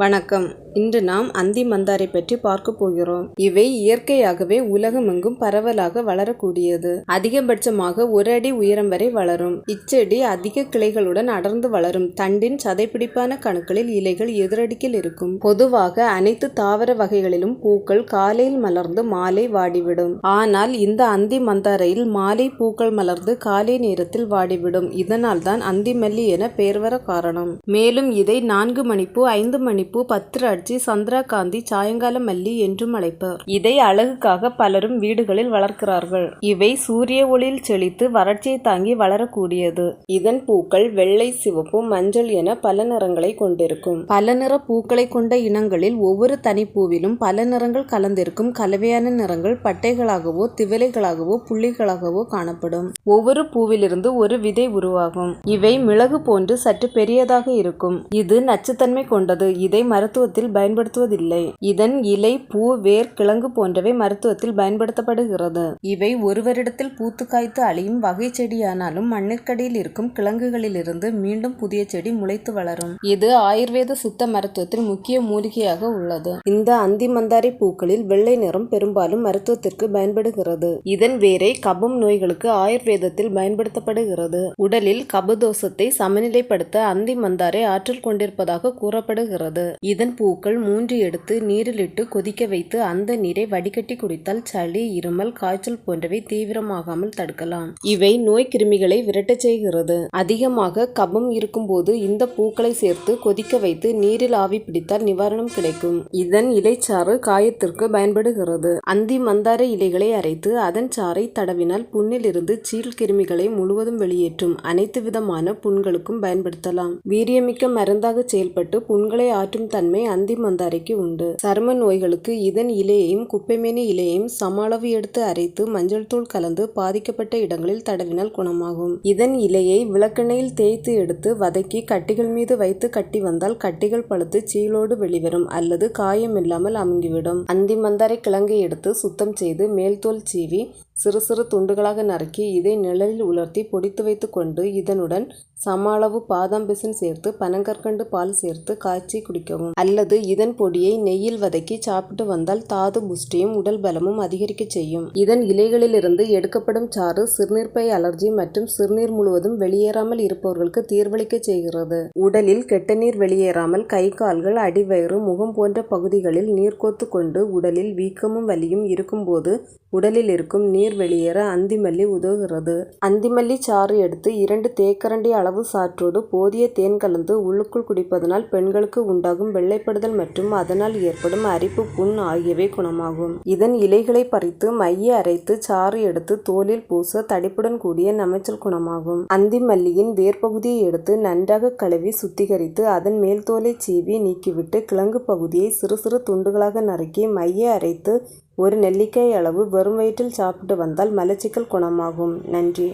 வணக்கம். இன்று நாம் அந்தி மந்தாரை பற்றி பார்க்க போகிறோம். இவை இயற்கையாகவே உலகமெங்கும் பரவலாக வளரக்கூடியது. அதிகபட்சமாக ஒரு அடி உயரம் வரை வளரும். இச்செடி அதிக கிளைகளுடன் அடர்ந்து வளரும். தண்டின் சதைப்பிடிப்பான கணுக்களில் இலைகள் எதிரடிக்கில் இருக்கும். பொதுவாக அனைத்து தாவர வகைகளிலும் பூக்கள் காலையில் மலர்ந்து மாலை வாடிவிடும். ஆனால் இந்த அந்தி மந்தாரையில் மாலை பூக்கள் மலர்ந்து காலை நேரத்தில் வாடிவிடும். இதனால் தான் அந்தி மல்லி என பெயர் வர காரணம். மேலும் இதை நான்கு மணிப்பூ ஐந்து மணிப்பூ பத்திராட்சி சந்திராகாந்தி சாயங்கால மல்லி என்றும் அழைப்பர். இதை அழகுக்காக பலரும் வீடுகளில் வளர்க்கிறார்கள். இவை சூரிய ஒளியில் செழித்து வறட்சியை தாங்கி வளரக்கூடியது. இதன் பூக்கள் வெள்ளை சிவப்பு மஞ்சள் என பல நிறங்களை கொண்டிருக்கும். பல நிற பூக்களை கொண்ட இனங்களில் ஒவ்வொரு தனிப்பூவிலும் பல நிறங்கள் கலந்திருக்கும் கலவையான நிறங்கள் பட்டைகளாகவோ திவலைகளாகவோ புள்ளிகளாகவோ காணப்படும். ஒவ்வொரு பூவிலிருந்து ஒரு விதை உருவாகும். இவை மிளகு போன்று சற்று பெரியதாக இருக்கும். இது நச்சுத்தன்மை கொண்டது. இதை மருத்துவத்தில் பயன்படுத்துவதில்லை. இதன் இலை பூ வேர் கிழங்கு போன்றவை மருத்துவத்தில் பயன்படுத்தப்படுகிறது. இவை ஒரு வருடத்தில் பூத்து காய்த்து அழியும் வகை செடியானாலும் மண்ணிற்கடியில் இருக்கும் கிழங்குகளிலிருந்து மீண்டும் புதிய செடி முளைத்து வளரும். இது ஆயுர்வேத சித்த மருத்துவத்தில் முக்கிய மூலிகையாக உள்ளது. இந்த அந்தி மந்தாரி பூக்களில் வெள்ளை நிறம் பெரும்பாலும் மருத்துவத்திற்கு பயன்படுகிறது. இதன் வேரை கபம் நோய்களுக்கு ஆயுர்வேதத்தில் பயன்படுத்தப்படுகிறது. உடலில் கபதோஷத்தை சமநிலைப்படுத்த அந்தி மந்தாரை ஆற்றல் கொண்டிருப்பதாக கூறப்படுகிறது. இதன் பூ பூக்கள் மூன்று எடுத்து நீரிலிட்டு கொதிக்க வைத்து அந்த நீரை வடிகட்டி குடித்தால் சளி இருமல் காய்ச்சல் போன்றவை தீவிரமாகாமல் தடுக்கலாம். இவை நோய் கிருமிகளை விரட்டச் செய்கிறது. அதிகமாக கபம் இருக்கும்போது இந்த பூக்களை சேர்த்து கொதிக்க வைத்து நீரில் ஆவி பிடித்தால் நிவாரணம் கிடைக்கும். இதன் இலைச்சாறு காயத்திற்கு பயன்படுகிறது. அந்தி மந்தார இலைகளை அரைத்து அதன் சாறை தடவினால் புண்ணிலிருந்து சீல் கிருமிகளை முழுவதும் வெளியேற்றும். அனைத்து விதமான புண்களுக்கும் பயன்படுத்தலாம். வீரியமிக்க மருந்தாக செயல்பட்டு புண்களை ஆற்றும் தன்மை அந்த மந்தாரைக்கு உண்டு. சரும நோய்களுக்கு இதன் இலையையும் குப்பைமேனி இலையையும் சம அளவு எடுத்து அரைத்து மஞ்சள் தூள் கலந்து பாதிக்கப்பட்ட இடங்களில் தடவினால் குணமாகும். இதன் இலையை விளக்கெண்ணெயில் தேய்த்து எடுத்து வதக்கி கட்டிகள் மீது வைத்து கட்டி வந்தால் கட்டிகள் பழுத்து சீலோடு வெளிவரும் அல்லது காயம் இல்லாமல் அமுங்கிவிடும். அந்தி மந்தாரை கிழங்கை எடுத்து சுத்தம் செய்து மேல்தோல் சீவி சிறு சிறு துண்டுகளாக நறுக்கி இதை நிழலில் உலர்த்தி பொடித்து வைத்து கொண்டு இதனுடன் சம அளவு பாதாம் பிசின் சேர்த்து பனங்கற்கண்டு பால் சேர்த்து காய்ச்சி குடிக்கவும். அல்லது இதன் பொடியை நெய்யில் வதக்கி சாப்பிட்டு வந்தால் தாது புஷ்டியும் உடல் பலமும் அதிகரிக்க செய்யும். இதன் இலைகளிலிருந்து எடுக்கப்படும் சாறு சிறுநீர்ப்பை அலர்ஜி மற்றும் சிறுநீர் முழுவதும் வெளியேறாமல் இருப்பவர்களுக்கு தீர்வளிக்க செய்கிறது. உடலில் கெட்ட நீர் வெளியேறாமல் கை கால்கள் அடிவயிறு முகம் போன்ற பகுதிகளில் நீர் கோத்து கொண்டு உடலில் வீக்கமும் வலியும் இருக்கும்போது உடலில் இருக்கும் நீர் வெளியேற அந்திமல்லி உதவுகிறது. அந்திமல்லி சாறு எடுத்து இரண்டு தேக்கரண்டி அளவு சாற்றோடு போதிய தேன் கலந்து உள்ளுக்குள் குடிப்பதனால் பெண்களுக்கு உண்டாகும் வெள்ளைப்படுதல் மற்றும் அதனால் ஏற்படும் அரிப்பு புண் ஆகியவை குணமாகும். இதன் இலைகளை பறித்து மைய அரைத்து சாறு எடுத்து தோலில் பூச தடிப்புடன் கூடிய நமைச்சல் குணமாகும். அந்திமல்லியின் வேர்பகுதியை எடுத்து நன்றாக கழுவி சுத்திகரித்து அதன் மேல் தோலை சீவி நீக்கிவிட்டு கிழங்கு பகுதியை சிறு சிறு துண்டுகளாக நறுக்கி மைய அரைத்து ஒரு நெல்லிக்காய் அளவு வெறும் வயிற்றில் சாப்பிட்டு வந்தால் மலச்சிக்கல் குணமாகும். நன்றி.